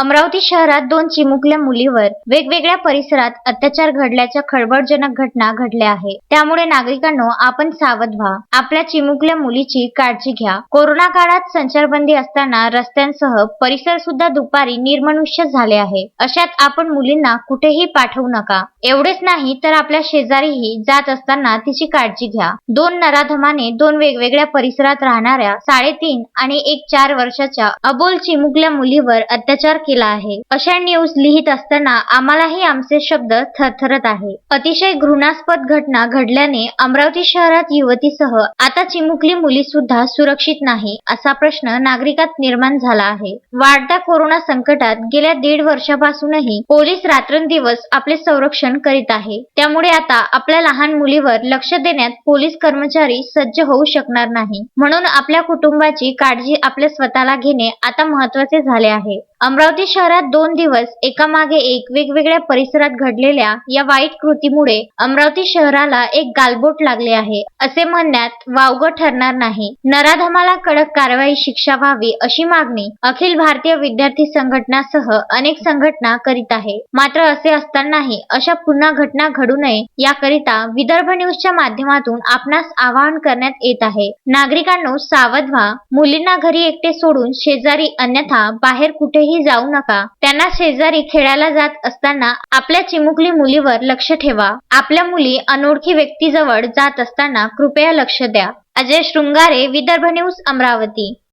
अमरावती शहरात दोन चिमुकल्या मुलीवर वेगवेगळ्या परिसरात अत्याचार घडल्याच्या खळबळजनक घटना घडल्या आहे. त्यामुळे नागरिकांनो आपण सावध व्हा. आपल्या चिमुकल्या मुलीची काळजी घ्या. कोरोना काळात संचारबंदी असताना रस्त्यांसह परिसर सुद्धा दुपारी निर्मनुष्य झाले आहे. अशात आपण मुलींना कुठेही पाठवू नका. एवढेच नाही तर आपल्या शेजारीही जात असताना तिची काळजी घ्या. दोन नराधमाने दोन वेगवेगळ्या परिसरात राहणाऱ्या साडेतीन आणि एक चार वर्षाच्या अबोल चिमुकल्या मुलीवर अत्याचार केला आहे. अशा न्यूज लिहित असताना आम्हालाही आमचे शब्द थरथरत आहे. अतिशय घृणास्पद घटना घडल्याने अमरावती शहरात युवतीसह आता चिमुकली मुली सुद्धा सुरक्षित नाही असा प्रश्न नागरिकात निर्माण झाला आहे. वाढत्या कोरोना संकटात गेल्या दीड वर्षापासूनही पोलीस रात्रंदिवस आपले संरक्षण करीत आहे. त्यामुळे आता आपल्या लहान मुलीवर लक्ष देण्यात पोलीस कर्मचारी सज्ज होऊ शकणार नाही. म्हणून आपल्या कुटुंबाची काळजी आपल्या स्वतःला घेणे आता महत्त्वाचे झाले आहे. अमरावती शहरात दोन दिवस एकामागे एक वेगवेगळ्या परिसरात घडलेल्या या वाईट कृतीमुळे अमरावती शहराला एक गालबोट लागले आहे असे म्हणण्यात वावगं ठरणार नाही. नराधमाला कडक कारवाई शिक्षा व्हावी अशी मागणी अखिल भारतीय विद्यार्थी संघटनासह अनेक संघटना करीत आहे. मात्र असे असतानाही अशा पुन्हा घटना घडू नये याकरिता विदर्भ न्यूजच्या माध्यमातून आपणास आवाहन करण्यात येत आहे. नागरिकांनो सावध व्हा. मुलींना घरी एकटे सोडून शेजारी अन्यथा बाहेर कुठेही जाऊ नका. त्यांना शेजारी खेळायला जात असताना आपल्या चिमुकली मुलीवर लक्ष ठेवा. आपल्या मुली अनोळखी व्यक्तीजवळ जात असताना कृपया लक्ष द्या. अजय शृंगारे विदर्भ न्यूज अमरावती.